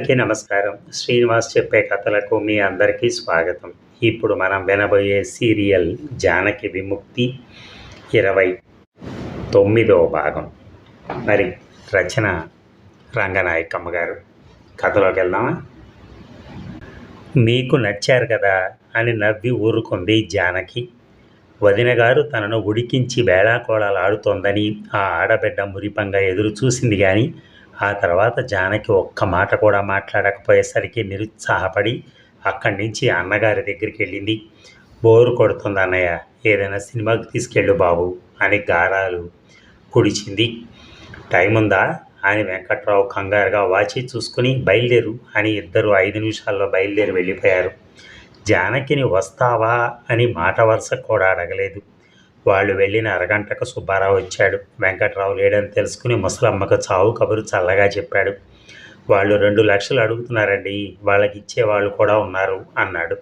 అందరికీ నమస్కారం. శ్రీనివాస్ చెప్పే కథలకు మీ అందరికీ స్వాగతం. ఇప్పుడు మనం వినబోయే సీరియల్ జానకి విముక్తి ఇరవై తొమ్మిదవ భాగం. మరి రచన రంగనాయకమ్మ గారు. కథలోకి వెళ్దామా? మీకు నచ్చారు కదా అని నవ్వి ఊరుకుంది జానకి. వదిన గారు తనను ఉడికించి వేళాకోళాలు ఆడుతోందని ఆ ఆడబిడ్డ మురిపంగా ఎదురు చూసింది కానీ ఆ తర్వాత జానకి ఒక్క మాట కూడా మాట్లాడకపోయేసరికి నిరుత్సాహపడి అక్కడి నుంచి అన్నగారి దగ్గరికి వెళ్ళింది. బోరు కొడుతుంది అన్నయ్య ఏదైనా సినిమాకి తీసుకెళ్ళు బాబు అని గారాలు కుడిచింది. టైం ఉందా అని వెంకట్రావు కంగారుగా వాచి చూసుకుని బయలుదేరు అని ఇద్దరు ఐదు నిమిషాల్లో బయలుదేరి వెళ్ళిపోయారు. జానకిని వస్తావా అని మాట వరుస కూడా అడగలేదు. వాళ్ళు వెళ్ళిన అరగంటకు సుబ్బారావు వచ్చాడు. వెంకట్రావు లేడని తెలుసుకుని ముసలమ్మకు చావు కబురు చల్లగా చెప్పాడు. వాళ్ళు రెండు లక్షలు అడుగుతున్నారండి. వాళ్ళకి ఇచ్చేవాళ్ళు కూడా ఉన్నారు అన్నాడు.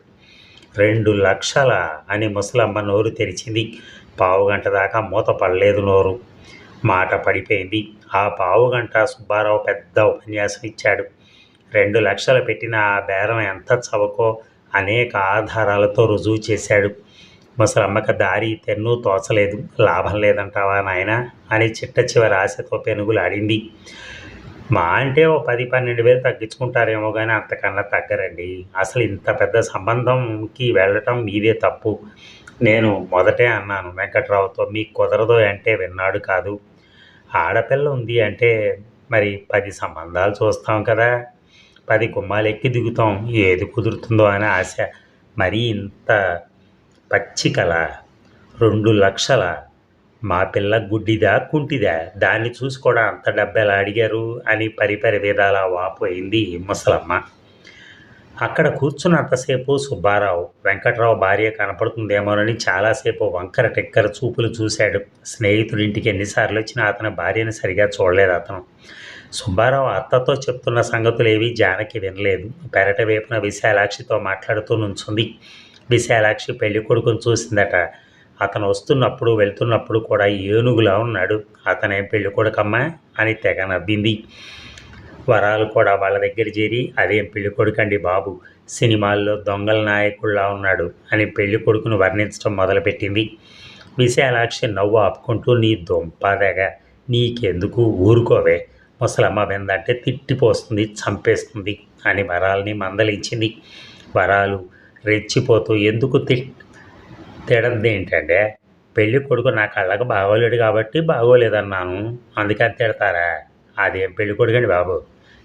రెండు లక్షల అని ముసలమ్మ నోరు తెరిచింది. పావు గంట దాకా మూత పడలేదు నోరు. మాట పడిపోయింది. ఆ పావు గంట సుబ్బారావు పెద్ద ఉపన్యాసం ఇచ్చాడు. రెండు లక్షలు పెట్టిన ఆ బేరం ఎంత చవకో అనేక ఆధారాలతో రుజువు చేశాడు. ముసలమ్మక దారి తెన్ను తోచలేదు. లాభం లేదంటావా నాయన? అని చిట్ట చివరి ఆశతో పెనుగులాడింది మా అంటే ఓ పది పన్నెండు వేలు తగ్గించుకుంటారేమో కానీ అంతకన్నా తగ్గరండి. అసలు ఇంత పెద్ద సంబంధంకి వెళ్ళటం మీదే తప్పు. నేను మొదటే అన్నాను వెంకట్రావుతో మీకు కుదరదు అంటే విన్నాడు కాదు. ఆడపిల్ల ఉంది అంటే మరి పది సంబంధాలు చూస్తాం కదా. పది గుమ్మాలు ఎక్కి దిగుతాం. ఏది కుదురుతుందో అని ఆశ. మరీ ఇంత పచ్చికల రెండు లక్షల. మా పిల్ల గుడ్డిదా కుంటిదా? దాన్ని చూసి కూడా అంత డబ్బెలా అడిగారు అని పరిపరి విధాలా వాపోయింది ముసలమ్మ. అక్కడ కూర్చున్నంతసేపు సుబ్బారావు వెంకట్రావు భార్య కనపడుతుందేమోనని చాలాసేపు వంకర టెక్కర చూపులు చూశాడు. స్నేహితుడింటికి ఎన్నిసార్లు వచ్చినా అతని భార్యను సరిగా చూడలేదు అతను. సుబ్బారావు అత్తతో చెప్తున్న సంగతులేవి జానకి వినలేదు. పెరట వైపున విశాలాక్షితో మాట్లాడుతూ నుంచుంది. విశాలాక్షి పెళ్ళి కొడుకును చూసిందట. అతను వస్తున్నప్పుడు వెళ్తున్నప్పుడు కూడా ఏనుగులా ఉన్నాడు. అతనే పెళ్ళి కొడుకమ్మా అని తెగ నవ్వింది. వరాలు కూడా వాళ్ళ దగ్గర చేరి అదేం పెళ్ళి కొడుకండి బాబు? సినిమాల్లో దొంగల నాయకుల్లా ఉన్నాడు అని పెళ్ళి కొడుకును వర్ణించడం మొదలుపెట్టింది. విశాలాక్షి నవ్వు ఆపుకుంటూ నీ దొంపదగ నీకెందుకు? ఊరుకోవే. ముసలమ్మ వెందంటే తిట్టిపోస్తుంది చంపేస్తుంది అని వరాల్ని మందలించింది. వరాలు రెచ్చిపోతూ ఎందుకు తి తిడద్ది ఏంటంటే పెళ్ళి కొడుకు నా కళ్ళకు బాగోలేడు కాబట్టి బాగోలేదన్నాను. అందుకని తిడతారా? అదేం పెళ్ళి కొడుకండి బాబు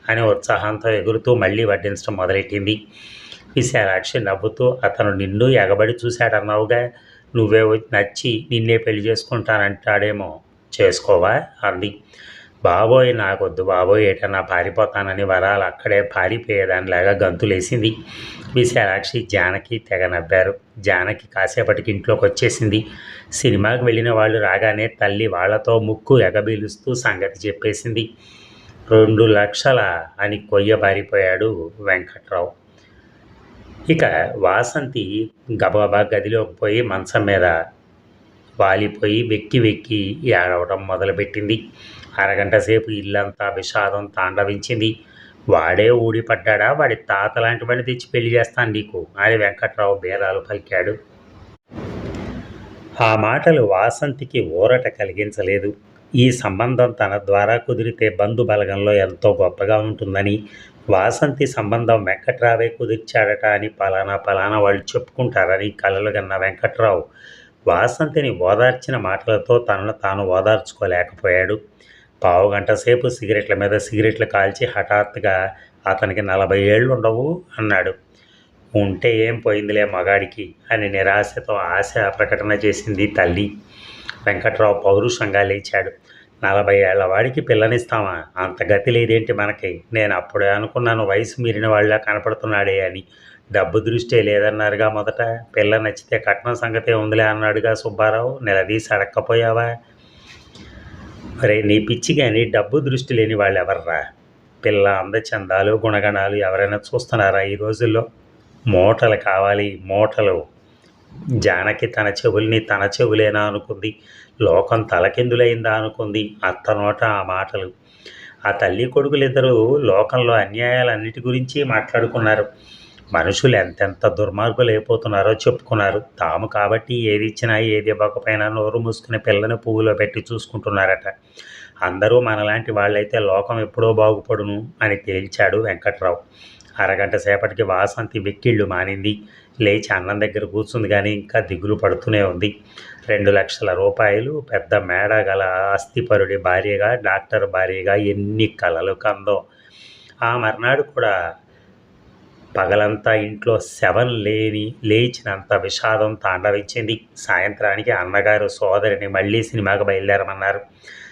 అని ఉత్సాహంతో ఎగురుతూ మళ్ళీ వడ్డించడం మొదలెట్టింది. విశాలాక్షి నవ్వుతూ అతను నిన్ను ఎగబడి చూశాడన్నావుగా. నువ్వే వచ్చి నచ్చి నిన్నే పెళ్ళి చేసుకుంటానంటాడేమో. చేసుకోవా? అంది. బాబోయ్ నాకొద్దు బాబోయ్ ఏటన్నా పారిపోతానని వరాలు అక్కడే పారిపోయేదానిలాగా గంతులేసింది. విశాలాక్షి జానకి తెగ నవ్వారు. జానకి కాసేపటికి ఇంట్లోకి వచ్చేసింది. సినిమాకి వెళ్ళిన వాళ్ళు రాగానే తల్లి వాళ్ళతో ముక్కు ఎగబీలుస్తూ సంగతి చెప్పేసింది. రెండు లక్షల అని కొయ్య పారిపోయాడు వెంకట్రావు. ఇక వాసంతి గబగబా గదిలోకి పోయి మంచం మీద వాలిపోయి వెక్కి వెక్కి ఏడవడం మొదలుపెట్టింది. అరగంట సేపు ఇల్లంతా విషాదం తాండవించింది. వాడే ఊడిపడ్డాడా? వాడి తాత లాంటి వాడిని తెచ్చి పెళ్ళి చేస్తాను నీకు. అని వెంకట్రావు బేరాలు పలికాడు. ఆ మాటలు వాసంతికి ఊరట కలిగించలేదు. ఈ సంబంధం తన ద్వారా కుదిరితే బంధు బలగంలో ఎంతో గొప్పగా ఉంటుందని వాసంతి సంబంధం వెంకట్రావే కుదిర్చాడట అని పలానా పలానా వాళ్ళు చెప్పుకుంటారని కలలు కన్న వెంకట్రావు వాసంతిని ఓదార్చిన మాటలతో తనను తాను ఓదార్చుకోలేకపోయాడు. పావు గంట సేపు సిగరెట్ల మీద సిగరెట్లు కాల్చి హఠాత్తుగా అతనికి నలభై ఏళ్ళు ఉండవు అన్నాడు. ఉంటే ఏం పోయిందిలే మగాడికి అని నిరాశతో ఆశ ప్రకటన చేసింది తల్లి. వెంకట్రావు పౌరుషంగా లేచాడు. నలభై ఏళ్ళ వాడికి పిల్లనిస్తామా? అంత గతి లేదేంటి మనకి? నేను అప్పుడే అనుకున్నాను వయసు మీరిన వాళ్ళ కనపడుతున్నాడే అని. డబ్బు దృష్టే లేదన్నారుగా మొదట. పిల్ల నచ్చితే కట్నం సంగతే ఉందిలే అన్నాడుగా సుబ్బారావు. నిలదీసి అడక్కపోయావా? మరి నీ పిచ్చి కానీ డబ్బు దృష్టి లేని వాళ్ళు ఎవర్రా పిల్ల అందచందాలు గుణగణాలు ఎవరైనా చూస్తున్నారా ఈ రోజుల్లో? మూటలు కావాలి మూటలు. జానకి తన చెవుల్ని తన చెవులేనా అనుకుంది. లోకం తలకిందులైందా అనుకుంది. అత్త నోట ఆ మాటలు. ఆ తల్లి కొడుకులిద్దరూ లోకంలో అన్యాయాలన్నిటి గురించి మాట్లాడుకున్నారు. మనుషులు ఎంతెంత దుర్మార్గులు అయిపోతున్నారో చెప్పుకున్నారు. తాము కాబట్టి ఏది ఇచ్చినా ఏది ఇవ్వకపోయినా నోరు మూసుకుని పిల్లని పువ్వులో పెట్టి చూసుకుంటున్నారట. అందరూ మనలాంటి వాళ్ళైతే లోకం ఎప్పుడో బాగుపడును అని తేల్చాడు వెంకట్రావు. అరగంట సేపటికి వాసంతి వెక్కిళ్ళు మానింది. లేచి అన్నం దగ్గర కూర్చుంది కానీ ఇంకా దిగులు పడుతూనే ఉంది. రెండు లక్షల రూపాయలు పెద్ద మేడ గల ఆస్తిపరుడి భార్యగా డాక్టర్ భార్యగా ఎన్ని కలలు కందో. ఆ మర్నాడు కూడా పగలంతా ఇంట్లో శవం లేని లేచినంత విషాదం తాండవించింది. సాయంత్రానికి అన్నగారు సోదరిని మళ్ళీ సినిమాకి బయలుదేరమన్నారు.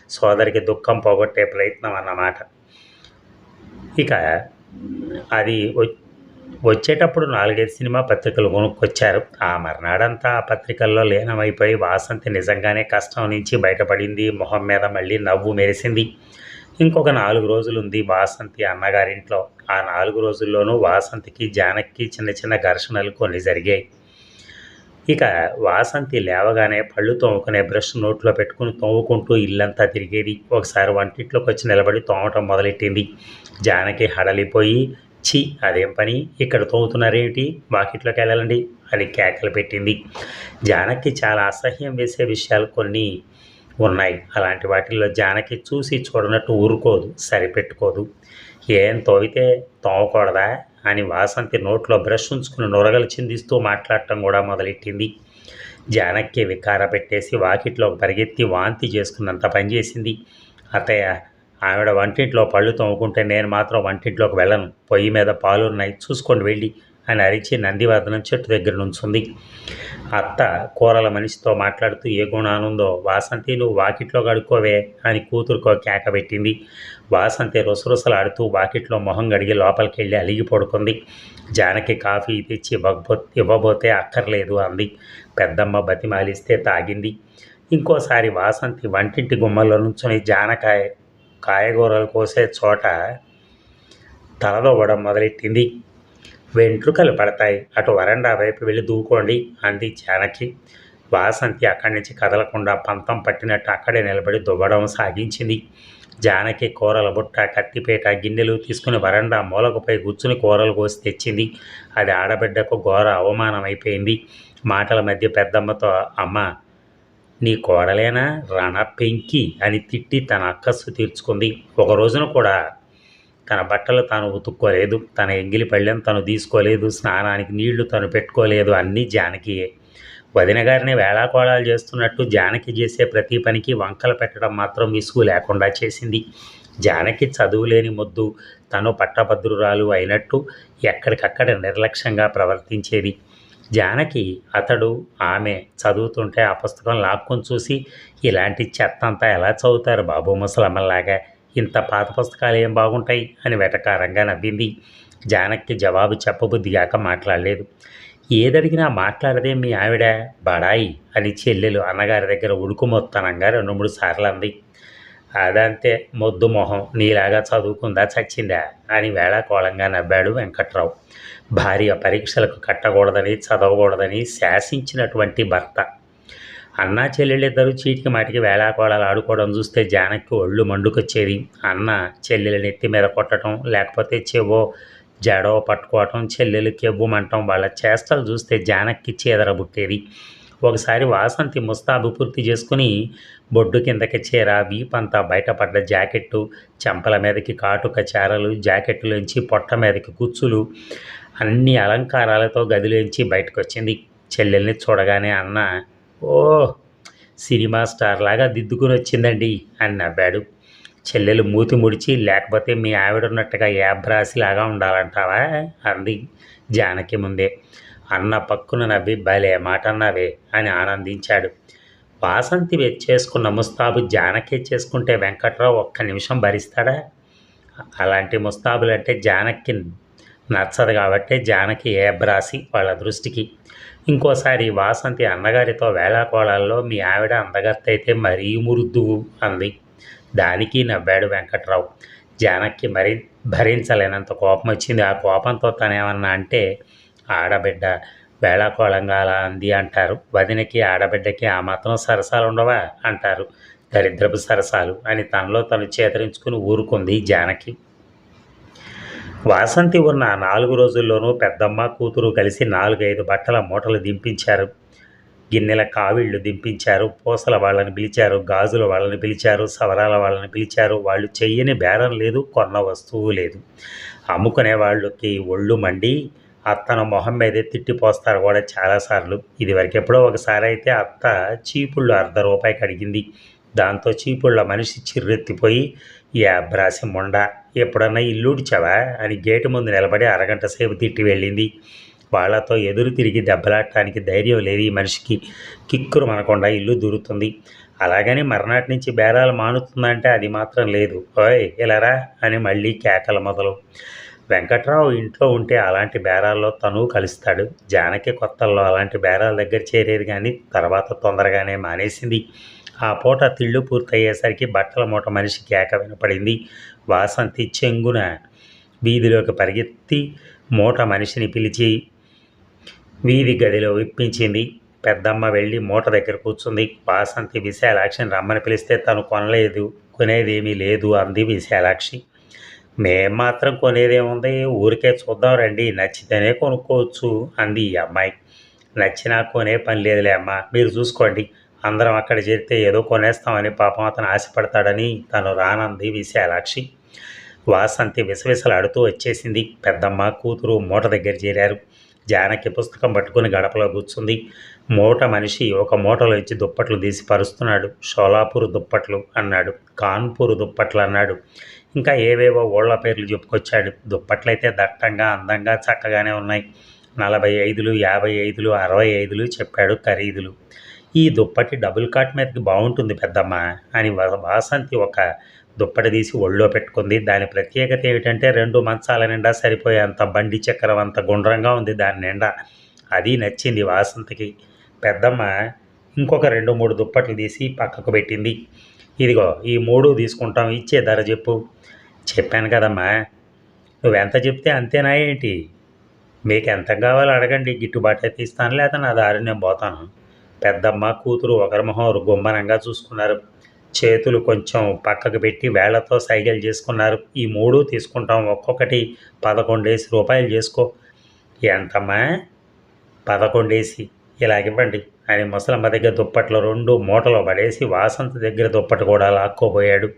సోదరికి దుఃఖం పోగొట్టే ప్రయత్నం అన్నమాట. ఇక అది వచ్చేటప్పుడు నాలుగైదు సినిమా పత్రికలు కొనుక్కొచ్చారు. ఆ మర్నాడంతా ఆ పత్రికల్లో లీనమైపోయి వాసంతి నిజంగానే కష్టం నుంచి బయటపడింది. మొహం మీద మళ్ళీ నవ్వు మెరిసింది. ఇంకొక నాలుగు రోజులు ఉంది వాసంతి అన్నగారింట్లో. ఆ నాలుగు రోజుల్లోనూ వాసంతికి జానక్కి చిన్న చిన్న ఘర్షణలు కొన్ని జరిగాయి. ఇక వాసంతి లేవగానే పళ్ళు తోముకునే బ్రష్ నోట్లో పెట్టుకుని తోముకుంటూ ఇల్లంతా తిరిగేది. ఒకసారి వంటింట్లోకి వచ్చి నిలబడి తోమటం మొదలెట్టింది. జానకి హడలిపోయి ఛీ అదేం పని? ఇక్కడ తోముతున్నారేమిటి వాకిట్లోకి వెళ్ళాలండి అని కేకలు పెట్టింది. జానకి చాలా అసహ్యం వేసే విషయాలు కొన్ని ఉన్నాయి. అలాంటి వాటిల్లో జానకి చూసి చూడనట్టు ఊరుకోదు సరిపెట్టుకోదు. ఏం తోవితే తోమకూడదా అని వాసంతి నోట్లో బ్రష్ ఉంచుకుని నొరగలు చిందిస్తూ మాట్లాడటం కూడా మొదలెట్టింది. జానకి వికార పెట్టేసి వాకిట్లో పరిగెత్తి వాంతి చేసుకున్నంత పనిచేసింది అతయ్య ఆవిడ వంటింట్లో పళ్ళు తోముకుంటే నేను మాత్రం వంటింట్లోకి వెళ్ళను. పొయ్యి మీద పాలున్నాయి. చూసుకోండి వెళ్ళి. అని అరిచి నందివర్ధనం చెట్టు దగ్గర నుంచుంది. అత్త కూరల మనిషితో మాట్లాడుతూ ఏ గుణానుందో వాసంతి నువ్వు వాకిట్లో గడుక్కోవే అని కూతురుకో కేక పెట్టింది. వాసంతి రుసరుసలాడుతూ వాకిట్లో మొహం గడిగి లోపలికి వెళ్ళి అలిగి పడుకుంది. జానకి కాఫీ తెచ్చి ఇవ్వకపో ఇవ్వబోతే అక్కర్లేదు అంది. పెద్దమ్మ బతిమాలిస్తే తాగింది. ఇంకోసారి వాసంతి వంటింటి గుమ్మల్లో నుంచుని జానకాయ కాయగూరలు కోసే చోట తలదొవ్వడం మొదలెట్టింది. వెంట్రుకలు పడతాయి. అటు వరండా వైపు వెళ్ళి దూకోండి అంది జానకి. వాసంతి అక్కడి నుంచి కదలకుండా పంతం పట్టినట్టు అక్కడే నిలబడి దువ్వడం సాగించింది. జానకి కూరల బుట్ట కత్తిపేట గిన్నెలు తీసుకుని వరండా మూలకపై కూర్చుని కూరలు కోసి తెచ్చింది. అది ఆడబిడ్డకు ఘోర అవమానం అయిపోయింది. మాటల మధ్య పెద్దమ్మతో అమ్మ నీ కోడలేనా? రణ పెంకి అని తిట్టి తన అక్కస్సు తీర్చుకుంది. ఒక రోజున కూడా తన బట్టలు తాను ఉతుక్కోలేదు తన ఎంగిలి పళ్ళెం తను తీసుకోలేదు స్నానానికి నీళ్ళు తను పెట్టుకోలేదు అన్నీ జానకియే. వదిన గారిని వేళాకోళాలు చేస్తున్నట్టు జానకి చేసే ప్రతి పనికి వంకలు పెట్టడం మాత్రం విసుగు లేకుండా చేసింది. జానకి చదువులేని ముద్దు మొద్దు తను పట్టభద్రురాలు అయినట్టు ఎక్కడికక్కడ నిర్లక్ష్యంగా ప్రవర్తించేది. జానకి అతడు ఆమె చదువుతుంటే ఆ పుస్తకం లాక్కొని చూసి ఇలాంటి చెత్త అంతా ఎలా చదువుతారు బాబు ముసలమ్మలాగా ఇంత పాత పుస్తకాలు ఏం బాగుంటాయి? అని వెటకారంగా నవ్వింది. జానక్కి జవాబు చెప్పబుద్ధిగాక మాట్లాడలేదు. ఏదడిగినా మాట్లాడదే మీ ఆవిడ? బడాయి! అని చెల్లెలు అన్నగారి దగ్గర ఉడుకుమొత్తనంగా రెండు మూడు సార్లు అంది. అదంతే మొద్దు మొహం. నీలాగా చదువుకుందా చచ్చిందా? అని వేళాకోళంగా నవ్వాడు వెంకట్రావు. భార్య పరీక్షలకు కట్టకూడదని చదవకూడదని శాసించినటువంటి భర్త. అన్న చెల్లెళ్ళిద్దరూ చీటికి మాటికి వేళాకోళాలు ఆడుకోవడం చూస్తే జానకి ఒళ్ళు మండుకొచ్చేది. అన్న చెల్లెలు నెత్తి మీద కొట్టడం లేకపోతే చెవో జడో పట్టుకోవటం చెల్లెలు కెవ్వుమంటం వాళ్ళ చేష్టలు చూస్తే జానక్కి చీదర బుట్టేది. ఒకసారి వాసంతి ముస్తాబు పూర్తి చేసుకుని బొడ్డు కిందకి చీర వీపంతా బయటపడ్డ జాకెట్టు చెంపల మీదకి కాటుక చారలు జాకెట్లోంచి పొట్ట మీదకి కుచ్చులు అన్ని అలంకారాలతో గదిలోంచి బయటకు వచ్చింది చెల్లెల్ని చూడగానే అన్న ఓ సినిమా స్టార్ లాగా దిద్దుకుని వచ్చిందండి అని నవ్వాడు. చెల్లెలు మూతి ముడిచి లేకపోతే మీ ఆవిడ ఉన్నట్టుగా యాబ్రాసిలాగా ఉండాలంటావా? అంది జానకి ముందే. అన్న పక్కున నవ్వి భలే మాట అన్నావే అని ఆనందించాడు. వాసంతి చేసుకున్న ముస్తాబు జానకి చేసుకుంటే వెంకట్రావు ఒక్క నిమిషం భరిస్తాడా? అలాంటి ముస్తాబులంటే జానకి నచ్చదు కాబట్టి జానకి ఏబ్రాసి వాళ్ళ దృష్టికి. ఇంకోసారి వాసంతి అన్నగారితో వేళాకోళాల్లో మీ ఆవిడ అందగత్త అయితే మరీ మురుద్దు అంది. దానికి నవ్వాడు వెంకట్రావు. జానక్కి మరి భరించలేనంత కోపం వచ్చింది ఆ కోపంతో తనేమన్నా అంటే ఆడబిడ్డ వేళాకోళంగా అలా అంది అంటారు. వదినకి ఆడబిడ్డకి ఆ మాత్రం సరసాలు ఉండవా అంటారు. దరిద్రపు సరసాలు అని తనలో తను చేతరించుకుని ఊరుకుంది జానకి. వాసంతి ఉన్న నాలుగు రోజుల్లోనూ పెద్దమ్మ కూతురు కలిసి నాలుగైదు బట్టల మూటలు దింపించారు. గిన్నెల కావిళ్ళు దింపించారు. పూసల వాళ్ళని పిలిచారు. గాజుల వాళ్ళని పిలిచారు. సవరాల వాళ్ళని పిలిచారు. వాళ్ళు చెయ్యని బేరం లేదు కొన్న వస్తువు లేదు. అమ్ముకునే వాళ్ళకి ఒళ్ళు మండి అత్తను మొహం మీదే తిట్టిపోస్తారు కూడా చాలాసార్లు. ఇదివరకు ఎప్పుడో ఒకసారి అయితే అత్త చీపుళ్ళు అర్ధ రూపాయికి అడిగింది. దాంతో చీపుళ్ళ మనిషి చిర్రెత్తిపోయి ఈ అబ్రాసి మొండ ఎప్పుడన్నా ఇల్లుడిచావా అని గేటు ముందు నిలబడి అరగంట సేపు తిట్టి వెళ్ళింది. వాళ్ళతో ఎదురు తిరిగి దెబ్బలాడటానికి ధైర్యం లేదు ఈ మనిషికి. కిక్కురు మనకుండా ఇల్లు దూరుతుంది. అలాగని మర్నాటి నుంచి బేరాలు మానుతుందంటే అది మాత్రం లేదు. ఓయ్ ఇలారా అని మళ్ళీ కేకల మొదలు. వెంకట్రావు ఇంట్లో ఉంటే అలాంటి బేరాల్లో తను కలుస్తాడు. జానకి కొత్తల్లో అలాంటి బేరాల దగ్గర చేరేది కానీ తర్వాత తొందరగానే మానేసింది. ఆ పూట తిళ్ళు పూర్తయ్యేసరికి బట్టల మూట మనిషి కేక వినపడింది. వాసంతి చెంగున వీధిలోకి పరిగెత్తి మూట మనిషిని పిలిచి వీధి గదిలో విప్పించింది పెద్దమ్మ వెళ్ళి మూట దగ్గర కూర్చుంది. వాసంతి విశాలాక్షిని రమ్మని పిలిస్తే తను కొనలేదు. కొనేదేమీ లేదు అంది విశాలాక్షి. మేం మాత్రం కొనేదేముంది ఊరికే చూద్దాం రండి. నచ్చితేనే కొనుక్కోవచ్చు అంది ఈ అమ్మాయి. నచ్చినా కొనే పని లేదులే అమ్మ. మీరు చూసుకోండి. అందరం అక్కడ చేరితే ఏదో కొనేస్తామని పాపం అతను ఆశపడతాడని తను రానంది విశాలాక్షి. వాసంతి విసవిసలాడుతూ వచ్చేసింది. పెద్దమ్మ కూతురు మూట దగ్గర చేరారు. జానకి పుస్తకం పట్టుకుని గడపలో కూర్చుంది. మూట మనిషి ఒక మూటలో ఇచ్చి దుప్పట్లు తీసి పరుస్తున్నాడు. షోలాపూర్ దుప్పట్లు అన్నాడు. కాన్పూర్ దుప్పట్లు అన్నాడు. ఇంకా ఏవేవో ఓళ్ళ పేర్లు చెప్పుకొచ్చాడు. దుప్పట్లయితే దట్టంగా అందంగా చక్కగానే ఉన్నాయి. నలభై ఐదులు యాభై ఐదులు అరవై ఐదులు చెప్పాడు ఖరీదులు. ఈ దుప్పటి డబుల్ కాట్ మీదకి బాగుంటుంది పెద్దమ్మ అని వాసంతి ఒక దుప్పట తీసి ఒళ్ళో పెట్టుకుంది. దాని ప్రత్యేకత ఏమిటంటే రెండు మంచాల నిండా సరిపోయేంత బండి చక్రం అంత గుండ్రంగా ఉంది దాని నిండా. అది నచ్చింది వాసంతకి. పెద్దమ్మ ఇంకొక రెండు మూడు దుప్పట్లు తీసి పక్కకు పెట్టింది. ఇదిగో ఈ మూడు తీసుకుంటాం ఇచ్చే ధర చెప్పు. చెప్పాను కదమ్మా నువ్వెంత చెప్తే అంతేనా ఏంటి? మీకు ఎంత కావాలో అడగండి గిట్టుబాటు అయితే ఇస్తాను లేదా నా దారి నేను పోతాను. పెద్దమ్మ కూతురు ఒకరి మొహం గుమ్మనంగా చూసుకున్నారు. చేతులు కొంచెం పక్కకు పెట్టి వేళ్ళతో సైగలు చేసుకున్నారు. ఈ మూడు తీసుకుంటాం. ఒక్కొక్కటి పదకొండేసి రూపాయలు చేసుకో. ఎంతమ్మా? పదకొండేసి. ఇలాగివ్వండి అని ముసలమ్మ దగ్గర దుప్పట్లో రెండు మూటలో పడేసి వాసంత దగ్గర దుప్పటి కూడా లాక్కోబోయాడు.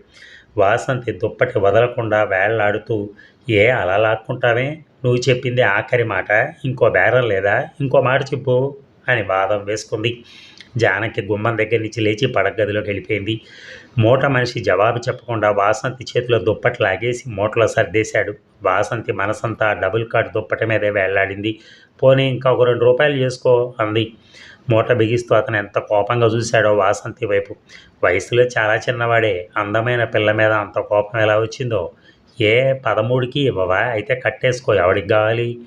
వాసంతి దుప్పటి వదలకుండా వేళ్ళాడుతూ ఏ అలా లాక్కుంటావే? నువ్వు చెప్పింది ఆఖరి మాట. ఇంకో బేరం లేదా? ఇంకో మాట చెప్పు అని వాదం వేసుకుంది. జానకి గుమ్మం దగ్గర నుంచి లేచి పడగదిలోకి వెళ్ళిపోయింది. మూట మనిషి జవాబు చెప్పకుండా వాసంతి చేతిలో దుప్పటి లాగేసి మూటలో సర్దేశాడు. వాసంతి మనసంతా డబుల్ కార్డ్ దుప్పటి మీదే వేళ్ళాడింది. పోనీ ఇంకా ఒక రెండు రూపాయలు చేసుకో అంది. మూట బిగిస్తూ అతను ఎంత కోపంగా చూశాడో వాసంతి వైపు. వయసులో చాలా చిన్నవాడే. అందమైన పిల్ల మీద అంత కోపం ఎలా వచ్చిందో? ఏ పదమూడుకి ఇవ్వవా? అయితే కట్టేసుకో. ఎవడికి కావాలి?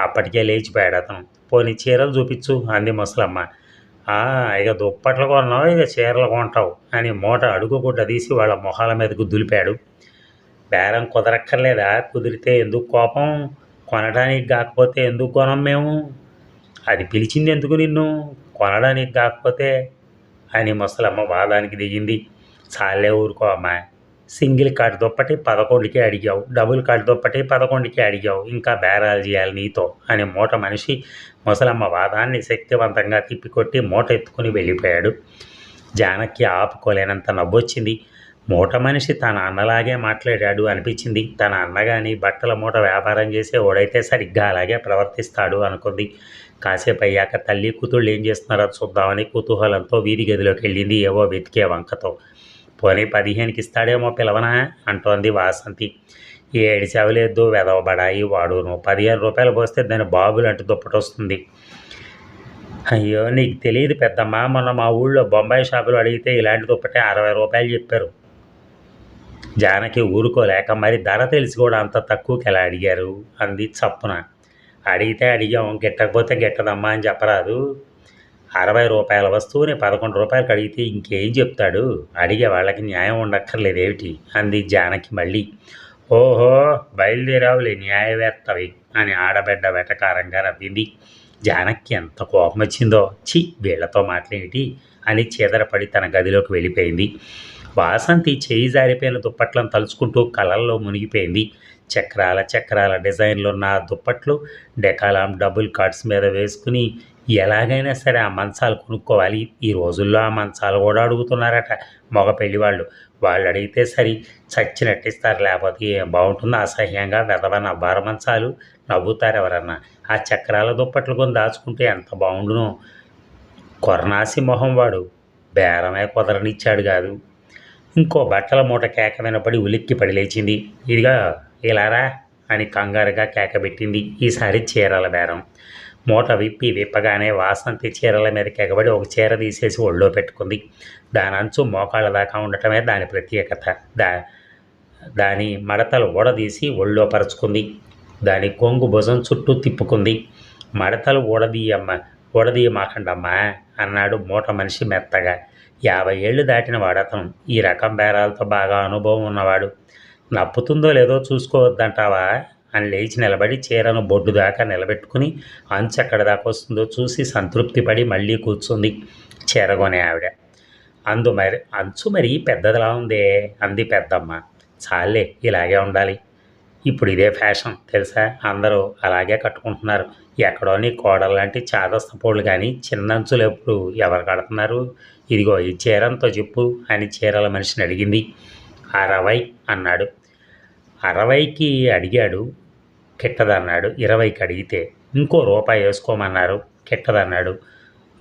అప్పటికే లేచిపోయాడు అతను. పోనీ చీరలు చూపించు అంది ముసలమ్మ. ఇక దుప్పట్లు కొన్నావు ఇక చీరలు కొంటావు అని మూట అడుగుగుడ్డ తీసి వాళ్ళ మొహాల మీదకు దులిపాడు. బేరం కుదరక్కర్లేదా? కుదిరితే ఎందుకు కోపం? కొనడానికి కాకపోతే ఎందుకు కొనం మేము? అది పిలిచింది ఎందుకు నిన్ను? కొనడానికి కాకపోతే? అని ముసలమ్మ వాదానికి దిగింది. చాలే ఊరుకో అమ్మా. సింగిల్ కార్డు దుప్పటి పదకొండుకి అడిగావు. డబుల్ కార్డు దుప్పటి పదకొండుకి అడిగావు. ఇంకా బేరాలు చేయాలి నీతో అని మూట మనిషి ముసలమ్మ వాదాన్ని శక్తివంతంగా తిప్పికొట్టి మూట ఎత్తుకుని వెళ్ళిపోయాడు. జానకి ఆపుకోలేనంత నవ్వొచ్చింది. మూట మనిషి తన అన్నలాగే మాట్లాడాడు అనిపించింది. తన అన్నగాని బట్టల మూట వ్యాపారం చేసే ఓడైతే సరిగ్గా అలాగే ప్రవర్తిస్తాడు అనుకుంది. కాసేపు అయ్యాక తల్లి కూతుళ్ళు ఏం చేస్తున్నారో చూద్దామని కుతూహలంతో వీధి గదిలోకి వెళ్ళింది ఏవో వెతికే వంకతో. పోనీ పదిహేనుకి ఇస్తాడేమో పిలవనా? అంటోంది వాసంతి. ఏడు చెవలేదు వెదవబడాయి వాడును పదిహేను రూపాయలు పోస్తే దాని బాబులు అంటూ దుప్పటి వస్తుంది. అయ్యో నీకు తెలియదు పెద్దమ్మా మొన్న మా ఊళ్ళో బొంబాయి షాపులో అడిగితే ఇలాంటి దుప్పటే అరవై రూపాయలు చెప్పారు. జానకి ఊరుకోలేక మరి ధర తెలిసి కూడా అంత తక్కువకి ఎలా అడిగారు? అంది చప్పున. అడిగితే అడిగాం గిట్టకపోతే గిట్టదమ్మా అని చెప్పరాదు. అరవై రూపాయల వస్తువుని పదకొండు రూపాయలకి అడిగితే ఇంకేం చెప్తాడు? అడిగే వాళ్ళకి న్యాయం ఉండక్కర్లేదేమిటి? అంది జానకి మళ్ళీ. ఓహో బయలుదేరావులే న్యాయవేత్తవి అని ఆడబిడ్డ వెటకారంగా రవ్వింది జానక్కి ఎంత కోపం వచ్చిందో చి వీళ్ళతో మాట్లాడేటి అని చీదరపడి తన గదిలోకి వెళ్ళిపోయింది. వాసంతి చేయి జారిపోయిన దుప్పట్లను తలుచుకుంటూ కలల్లో మునిగిపోయింది. చక్రాల చక్రాల డిజైన్లు ఉన్న ఆ దుప్పట్లు డెకాలాం డబుల్ కార్డ్స్ మీద వేసుకుని ఎలాగైనా సరే ఆ మంచాలు కొనుక్కోవాలి. ఈ రోజుల్లో ఆ మంచాలు కూడా అడుగుతున్నారట మగ పెళ్ళి వాళ్ళు వాళ్ళు అడిగితే సరి చచ్చినట్టిస్తారు లేకపోతే ఏం బాగుంటుందో అసహ్యంగా వెదవన భారమంచాలు నవ్వుతారు ఎవరన్నా. ఆ చక్రాల దుప్పట్లు కొని దాచుకుంటే ఎంత బాగుండునో. కొరనాసి మొహం వాడు బేరమే కుదరనిచ్చాడు కాదు. ఇంకో బట్టల మూట కేక వినపడి ఉలిక్కి పడి లేచింది. ఇదిగా ఇలారా అని కంగారుగా కేక పెట్టింది. ఈసారి చీరల బేరం. మూట విప్పి విప్పగానే వాసంతి చీరల మీద కేకబడి ఒక చీర తీసేసి ఒళ్ళో పెట్టుకుంది. దాని అంచు మోకాళ్ళ దాకా ఉండటమే దాని ప్రత్యేకత దా దాని మడతలు ఊడదీసి ఒళ్ళో పరుచుకుంది. దాని కొంగు భుజం చుట్టూ తిప్పుకుంది. మడతలు ఊడదీయమ్మ ఊడదీయమాకండమ్మా అన్నాడు మూట మనిషి మెత్తగా. యాభై ఏళ్ళు దాటిన వాడతను. ఈ రకం బేరాలతో బాగా అనుభవం ఉన్నవాడు. నప్పుతుందో లేదో చూసుకోవద్దంటావా? అని లేచి నిలబడి చీరను బొడ్డు దాకా నిలబెట్టుకుని అంచు ఎక్కడ దాకా వస్తుందో చూసి సంతృప్తి పడి మళ్ళీ కూర్చుంది. చీర కొనే ఆవిడ. అందు మరి అంచు మరి పెద్దదిలా ఉందే? అంది పెద్దమ్మ. చాలే ఇలాగే ఉండాలి. ఇప్పుడు ఇదే ఫ్యాషన్ తెలుసా? అందరూ అలాగే కట్టుకుంటున్నారు. ఎక్కడో నీ కోడలు లాంటి చాదస్తపోళ్ళు కానీ చిన్న అంచులు ఎప్పుడు ఎవరు కడుతున్నారు? ఇదిగో ఈ చీరంతో చెప్పు అని చీరల మనిషిని అడిగింది. అరవై అన్నాడు. అరవైకి అడిగాడు కిట్టదన్నాడు. ఇరవైకి అడిగితే ఇంకో రూపాయి వేసుకోమన్నారు కిట్టదన్నాడు.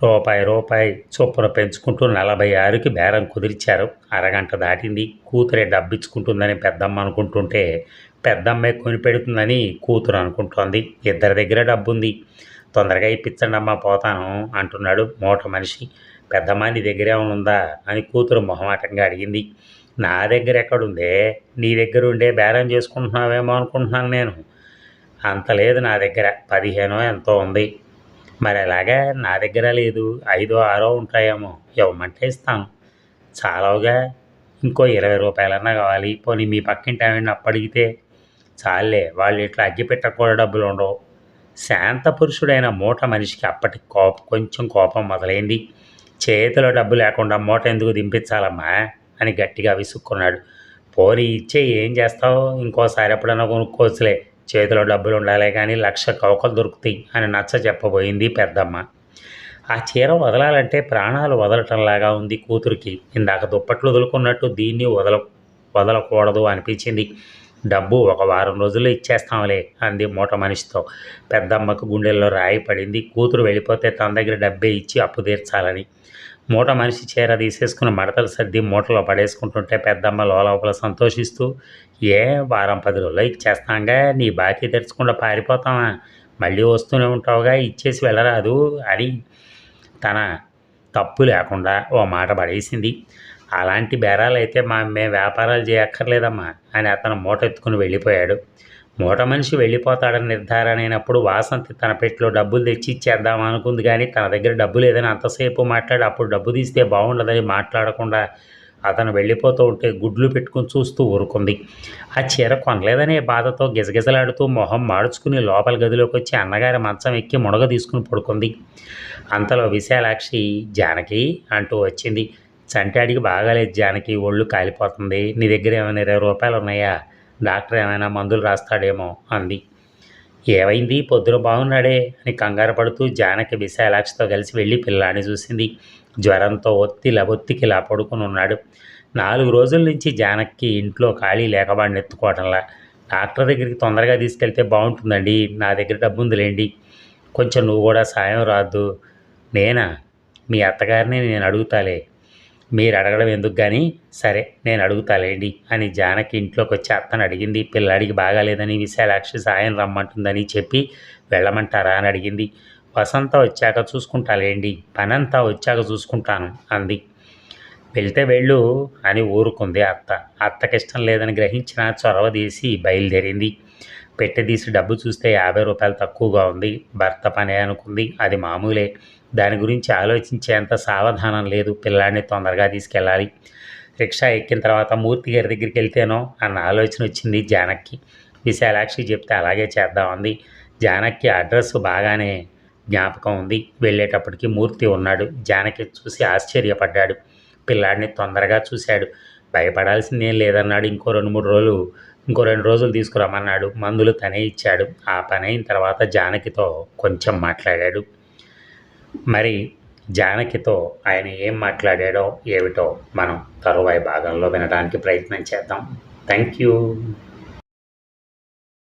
రూపాయి రూపాయి చొప్పున పెంచుకుంటూ నలభై ఆరుకి బేరం కుదిర్చారు. అరగంట దాటింది. కూతురే డబ్బిచ్చుకుంటుందని పెద్దమ్మ అనుకుంటుంటే పెద్దమ్మే కొనిపెడుతుందని కూతురు అనుకుంటోంది. ఇద్దరి దగ్గర డబ్బు ఉంది తొందరగా ఇప్పించండి అమ్మా పోతాను అంటున్నాడు మూట మనిషి. పెద్దమ్మ నీ దగ్గర ఉందా? అని కూతురు మొహమాటంగా అడిగింది. నా దగ్గర ఎక్కడుందే? నీ దగ్గర ఉండే బేరం చేసుకుంటున్నావేమో అనుకుంటున్నాను నేను. అంత లేదు నా దగ్గర. పదిహేనో ఎంతో ఉంది. మరి అలాగా నా దగ్గర లేదు. ఐదో ఆరో ఉంటాయేమో. ఇవ్వమంటే ఇస్తాను. చాలావుగా. ఇంకో ఇరవై రూపాయలన్నా కావాలి. పోనీ మీ పక్కింటి ఆవిడని అప్పడిగితే చాలే. వాళ్ళు ఇట్లా అగ్గిపెట్ట కూడా డబ్బులు ఉండవు. శాంత పురుషుడైన మూట మనిషికి అప్పటి కోపం కొంచెం కోపం మొదలైంది. చేతిలో డబ్బు లేకుండా మూట ఎందుకు దింపించాలమ్మా? అని గట్టిగా విసుక్కున్నాడు. పోనీ ఇచ్చే ఏం చేస్తావు? ఇంకోసారి ఎప్పుడైనా కొనుక్కోవచ్చులే. చేతిలో డబ్బులు ఉండాలి కానీ లక్ష కవకలు దొరుకుతాయి అని నచ్చ చెప్పబోయింది పెద్దమ్మ. ఆ చీర వదలాలంటే ప్రాణాలు వదలటంలాగా ఉంది కూతురికి. ఇందాక దుప్పట్లు వదులుకున్నట్టు దీన్ని వదల వదలకూడదు అనిపించింది. డబ్బు ఒక వారం రోజుల్లో ఇచ్చేస్తాంలే అంది మూట మనిషితో. పెద్దమ్మకు గుండెల్లో రాయి పడింది. కూతురు వెళ్ళిపోతే తన దగ్గర డబ్బే ఇచ్చి అప్పు తీర్చాలని. మూట మనిషి చీర తీసేసుకుని మడతలు సర్ది మూటలో పడేసుకుంటుంటే పెద్దమ్మ లోపల సంతోషిస్తూ ఏ వారం పది రోజుల్లో ఇచ్చేస్తాంగా నీ బాకీ తెరుచకుండా పారిపోతావా? మళ్ళీ వస్తూనే ఉంటావుగా ఇచ్చేసి వెళ్ళరాదు అని తన తప్పు లేకుండా ఓ మాట పడేసింది. అలాంటి బేరాలు అయితే మా మేము వ్యాపారాలు చేయక్కర్లేదమ్మా అని అతను మూట ఎత్తుకుని వెళ్ళిపోయాడు. మూట మనిషి వెళ్ళిపోతాడని నిర్ధారణ అయినప్పుడు వాసంతి తన పెట్టిలో డబ్బులు తెచ్చి ఇచ్చేద్దాం అనుకుంది కానీ తన దగ్గర డబ్బు లేదని అంతసేపు మాట్లాడి అప్పుడు డబ్బు తీస్తే బాగుండదని మాట్లాడకుండా అతను వెళ్ళిపోతూ ఉంటే గుడ్లు పెట్టుకుని చూస్తూ ఊరుకుంది. ఆ చీర కొనలేదనే బాధతో గిజగిజలాడుతూ మొహం మాడుచుకుని లోపల గదిలోకి వచ్చి అన్నగారి మంచం ఎక్కి మునగ తీసుకుని పడుకుంది. అంతలో విశాలాక్షి జానకి అంటూ వచ్చింది. చంటాడికి బాగాలేదు జానకి ఒళ్ళు కాలిపోతుంది. నీ దగ్గర ఏమైనా ఇరవై రూపాయలు ఉన్నాయా డాక్టర్ ఏమైనా మందులు రాస్తాడేమో అంది. ఏమైంది పొద్దున బాగున్నాడే అని కంగారు పడుతూ జానకి విశాలాక్షితో కలిసి వెళ్ళి పిల్లాన్ని చూసింది. జ్వరంతో ఒత్తిలా ఒత్తికిలా పడుకుని ఉన్నాడు నాలుగు రోజుల నుంచి జానక్కి ఇంట్లో ఖాళీ లేకబాడిని ఎత్తుకోవటంలా. డాక్టర్ దగ్గరికి తొందరగా తీసుకెళ్తే బాగుంటుందండి నా దగ్గర డబ్బు ఉందిలేండి కొంచెం నువ్వు కూడా సాయం రాదు నేనా? మీ అత్తగారిని నేను అడుగుతాలే. మీరు అడగడం ఎందుకు కానీ సరే నేను అడుగుతాలేండి అని జానకి ఇంట్లోకి వచ్చి అత్తను అడిగింది. పిల్లాడికి బాగాలేదని విశాలాక్షి సాయం రమ్మంటుందని చెప్పి వెళ్ళమంటారా అని అడిగింది. వసంత వచ్చాక చూసుకుంటాలేండి పనంతా వచ్చాక చూసుకుంటాను అంది. వెళ్తే వెళ్ళు అని ఊరుకుంది అత్త. అత్తకి ఇష్టం లేదని గ్రహించిన చొరవ తీసి బయలుదేరింది. పెట్టె తీసి డబ్బు చూస్తే యాభై రూపాయలు తక్కువగా ఉంది. భర్త పనే అనుకుంది. అది మామూలే. దాని గురించి ఆలోచించేంత సావధానం లేదు. పిల్లాడిని తొందరగా తీసుకెళ్ళాలి. రిక్షా ఎక్కిన తర్వాత మూర్తి గారి దగ్గరికి వెళ్తేనో అన్న ఆలోచన వచ్చింది జానక్కి. విశాలాక్షి చెప్తే అలాగే చేద్దామంది జానక్కి అడ్రస్ బాగానే జ్ఞాపకం ఉంది. వెళ్ళేటప్పటికి మూర్తి ఉన్నాడు. జానకి చూసి ఆశ్చర్యపడ్డాడు. పిల్లాడిని తొందరగా చూశాడు. భయపడాల్సిందేం లేదన్నాడు. ఇంకో రెండు మూడు రోజులు ఇంకో రెండు రోజులు తీసుకురమ్మన్నాడు. మందులు తనే ఇచ్చాడు. ఆ పని అయిన తర్వాత జానకితో కొంచెం మాట్లాడాడు. మరి జానకితో ఆయన ఏం మాట్లాడాడో ఏమిటో మనం తరువాయి భాగంలో వినడానికి ప్రయత్నం చేద్దాం. Thank you